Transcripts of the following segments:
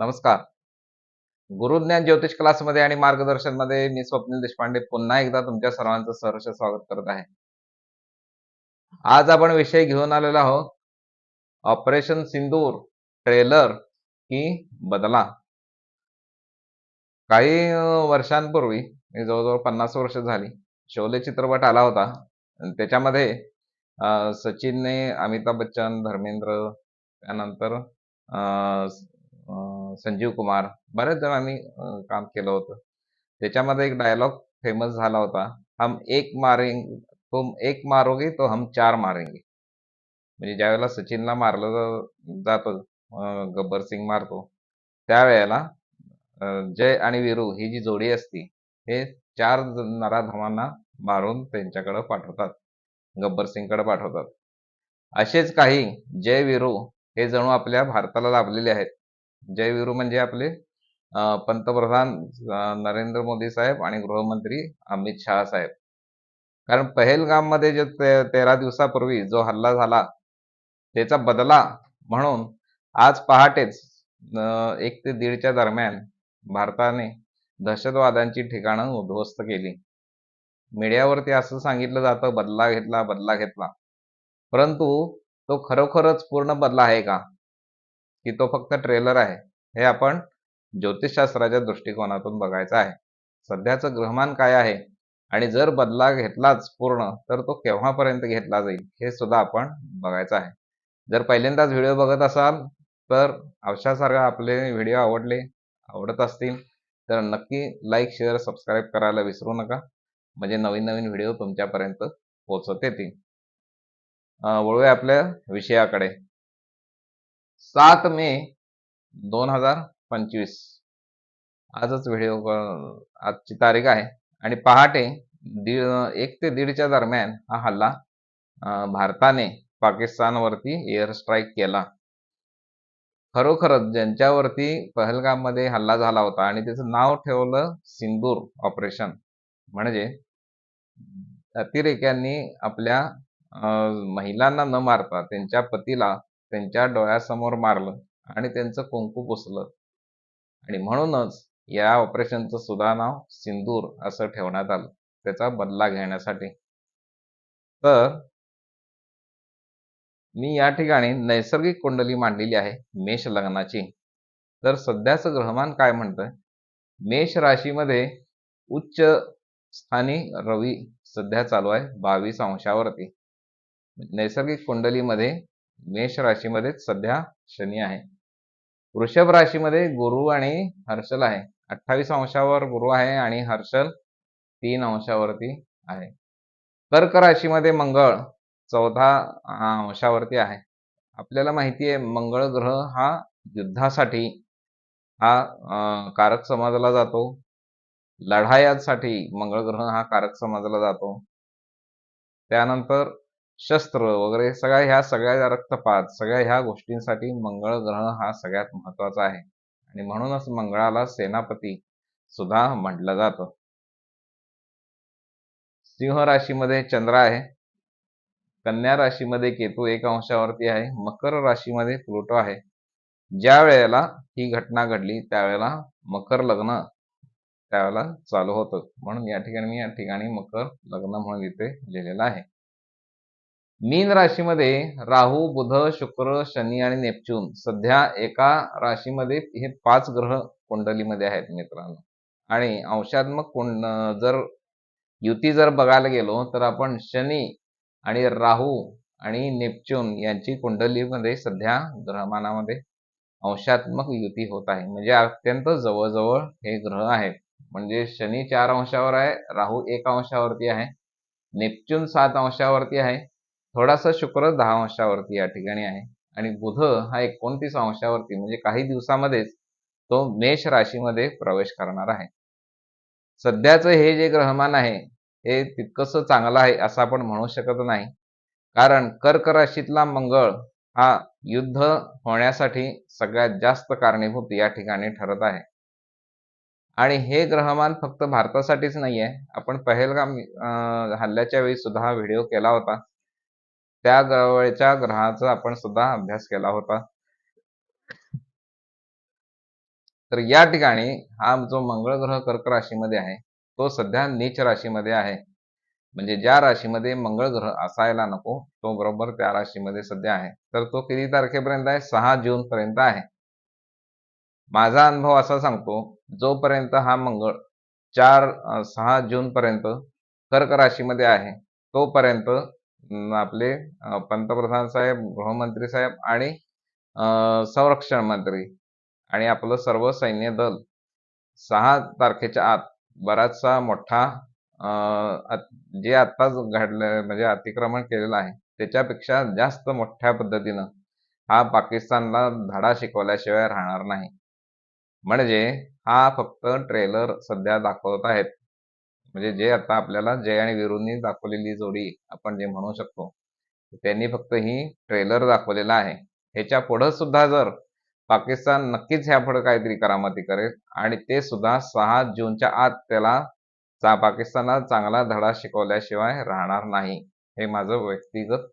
नमस्कार. गुरुज्ञान ज्योतिष क्लासमध्ये आणि मार्गदर्शनमध्ये मी स्वप्नील देशपांडे पुन्हा एकदा तुमच्या सर्वांचं सहर्ष स्वागत करत आहे. आज आपण विषय घेऊन आलेलो आहोत. ऑपरेशन सिंदूर ट्रेलर की बदला. काही वर्षांपूर्वी जवळजवळ पन्नास वर्ष झाली शोले चित्रपट आला होता. आणि त्याच्यामध्ये सचिनने अमिताभ बच्चन धर्मेंद्र त्यानंतर अं, संजीव कुमार. बऱ्याच जणांनी काम केलं होतं. त्याच्यामध्ये एक डायलॉग फेमस झाला होता. हम एक मारेंगे तुम एक मारोगे तो हम चार मारेंगे. म्हणजे ज्यावेळेला सचिनला मारलं जातं गब्बर सिंग मारतो त्यावेळेला जय आणि वीरू ही जी जोडी असती हे चार नराधमांना मारून त्यांच्याकडे पाठवतात. गब्बर सिंगकडे पाठवतात. असेच काही जय वीरू हे जणू आपल्या भारताला लाभलेले आहेत. जय विरू म्हणजे आपले पंतप्रधान नरेंद्र मोदी साहेब आणि गृहमंत्री अमित शहा साहेब. कारण पहेलगाममध्ये जे ते- तेरा दिवसापूर्वी जो हल्ला झाला त्याचा बदला म्हणून आज पहाटेच अं, एक ते दीडच्या दरम्यान भारताने दहशतवाद्यांची ठिकाणं उद्ध्वस्त केली. मीडियावरती असं सांगितलं जातं बदला घेतला बदला घेतला. परंतु तो खरोखरच पूर्ण बदला आहे का? की तो फक्त ट्रेलर आहे. हे आपण ज्योतिषशास्त्राच्या दृष्टिकोनातून बघायचं आहे. सध्याचं ग्रहमान काय आहे? आणि जर बदला घेतलाच पूर्ण तर तो केव्हापर्यंत घेतला जाईल? हे सुद्धा आपण बघायचं आहे. जर पहिल्यांदाच व्हिडिओ बघत असाल तर अवशासारखा आपले व्हिडिओ आवडले आवडत असतील तर नक्की लाईक शेअर सबस्क्राईब करायला विसरू नका. म्हणजे नवीन नवीन व्हिडिओ तुमच्यापर्यंत पोहोचत येतील. वळूया आपल्या विषयाकडे. सात मे दोन हजार पंचवीस. आजच व्हिडिओ आजची तारीख आहे. आणि पहाटे दीड एक ते दीडच्या दरम्यान हा हल्ला भारताने पाकिस्तानवरती एअर स्ट्राईक केला. खरोखरच ज्यांच्यावरती पहलगाममध्ये हल्ला झाला होता आणि त्याचं नाव ठेवलं सिंदूर ऑपरेशन म्हणजे अतिरेक्यांनी आपल्या महिलांना न मारता त्यांच्या पतीला त्यांच्या डोळ्यासमोर मारलं आणि त्यांचं कुंकू पुसलं. आणि म्हणूनच या ऑपरेशनचं सुद्धा नाव सिंदूर असं ठेवण्यात आलं त्याचा बदला घेण्यासाठी. तर मी या ठिकाणी नैसर्गिक कुंडली मांडलेली आहे मेष लग्नाची. तर सध्याचं ग्रहमान काय म्हणतंय? मेष राशीमध्ये उच्च स्थानी रवी सध्या चालू आहे बावीस अंशावरती. नैसर्गिक कुंडलीमध्ये मेष राशीमध्येच सध्या शनी आहे. वृषभ राशीमध्ये गुरु आणि हर्षल आहे. अठ्ठावीस अंशावर गुरु आहे आणि हर्षल तीन अंशावरती आहे. कर्क राशीमध्ये मंगळ चौदा अंशावरती आहे. आपल्याला माहिती आहे मंगळ ग्रह हा युद्धासाठी हा अं, कारक समजला जातो. लढायांसाठी मंगळ ग्रह हा कारक समजला जातो. त्यानंतर शस्त्र वगैरे सगळ्या ह्या सगळ्या रक्तपात सगळ्या ह्या गोष्टींसाठी मंगळ ग्रह हा सगळ्यात महत्त्वाचा आहे. आणि म्हणूनच मंगळाला सेनापती सुद्धा म्हटलं जातं. सिंह राशीमध्ये चंद्र आहे. कन्या राशीमध्ये केतू एक अंशावरती आहे. मकर राशीमध्ये प्लुटो आहे. ज्या वेळेला ही घटना घडली त्यावेळेला मकर लग्न त्यावेळेला चालू होतं. म्हणून या ठिकाणी मी या ठिकाणी मकर लग्न म्हणून इथे लिहिलेलं आहे. मीन राशीमध्ये राहू बुध शुक्र शनी आणि नेपच्यून सध्या एका राशीमध्ये हे पाच ग्रह कुंडलीमध्ये आहेत मित्रांनो. आणि अंशात्मक कुंड जर युती जर बघायला गेलो तर आपण शनी आणि राहू आणि नेपच्यून यांची कुंडलीमध्ये सध्या ग्रहमानामध्ये अंशात्मक युती होत आहे. म्हणजे अत्यंत जवळजवळ हे ग्रह आहेत. म्हणजे शनी चार अंशावर आहे राहू एक अंशावरती आहे नेपच्यून सात अंशावरती आहे थोडासा शुक्र दहा अंशावरती या ठिकाणी आहे. आणि बुध हा एकोणतीस अंशावरती म्हणजे काही दिवसामध्येच तो मेष राशीमध्ये प्रवेश करणार आहे. सध्याचं हे जे ग्रहमान आहे हे तितकंसं चांगलं आहे असं आपण म्हणू शकत नाही. कारण कर्क राशीतला मंगळ हा युद्ध होण्यासाठी सगळ्यात जास्त कारणीभूत या ठिकाणी ठरत आहे. आणि हे ग्रहमान फक्त भारतासाठीच नाही आहे आपण पहेलगाम अं, हल्ल्याच्या वेळी सुद्धा हा व्हिडिओ केला होता. त्या ग- वेळच्या ग्रहाचा आपण सुद्धा अभ्यास केला होता. तर या ठिकाणी हा जो मंगळ ग्रह कर्क राशीमध्ये आहे तो सध्या नीच राशीमध्ये आहे. म्हणजे ज्या राशीमध्ये मंगळ ग्रह असायला नको तो बरोबर त्या राशीमध्ये सध्या आहे. तर तो किती तारखेपर्यंत आहे? सहा जून पर्यंत आहे. माझा अनुभव असा सांगतो जोपर्यंत हा मंगळ चार सहा जून पर्यंत कर्क राशीमध्ये आहे तोपर्यंत आपले पंतप्रधान साहेब गृहमंत्री साहेब आणि संरक्षण मंत्री आणि आपलं सर्व सैन्य दल. सहा तारखेच्या आत बराचसा मोठा जे आत्ताच घडलं म्हणजे अतिक्रमण केलेलं आहे त्याच्यापेक्षा जास्त मोठ्या पद्धतीनं हा पाकिस्तानला धडा शिकवल्याशिवाय राहणार नाही. म्हणजे हा फक्त ट्रेलर सध्या दाखवत आहेत. म्हणजे जे आता आपल्याला जय आणि वीरूंनी दाखवलेली जोडी आपण जे म्हणू शकतो त्यांनी फक्त ही ट्रेलर दाखवलेला आहे. ह्याच्या पुढं सुद्धा जर पाकिस्तान नक्कीच ह्या पुढे काहीतरी करामती करेल आणि ते सुद्धा सहा जूनच्या आत त्याला चा पाकिस्तानला चांगला धडा शिकवल्याशिवाय राहणार नाही. हे माझं व्यक्तिगत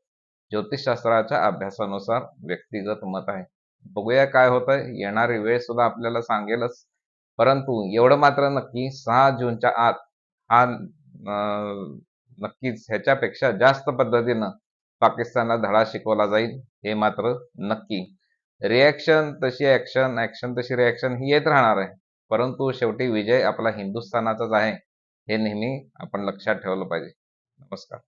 ज्योतिषशास्त्राच्या अभ्यासानुसार व्यक्तिगत मत आहे. बघूया काय होतं येणारी वेळ सुद्धा आपल्याला सांगेलच. परंतु एवढं मात्र नक्की सहा जूनच्या आत हा नक्कीच ह्याच्यापेक्षा जास्त पद्धतीनं पाकिस्तानला धडा शिकवला जाईल हे मात्र नक्की. रिॲक्शन तशी ऍक्शन ऍक्शन तशी रिॲक्शन ही येत राहणार आहे. परंतु शेवटी विजय आपला हिंदुस्थानाचाच आहे हे नेहमी आपण लक्षात ठेवलं पाहिजे. नमस्कार.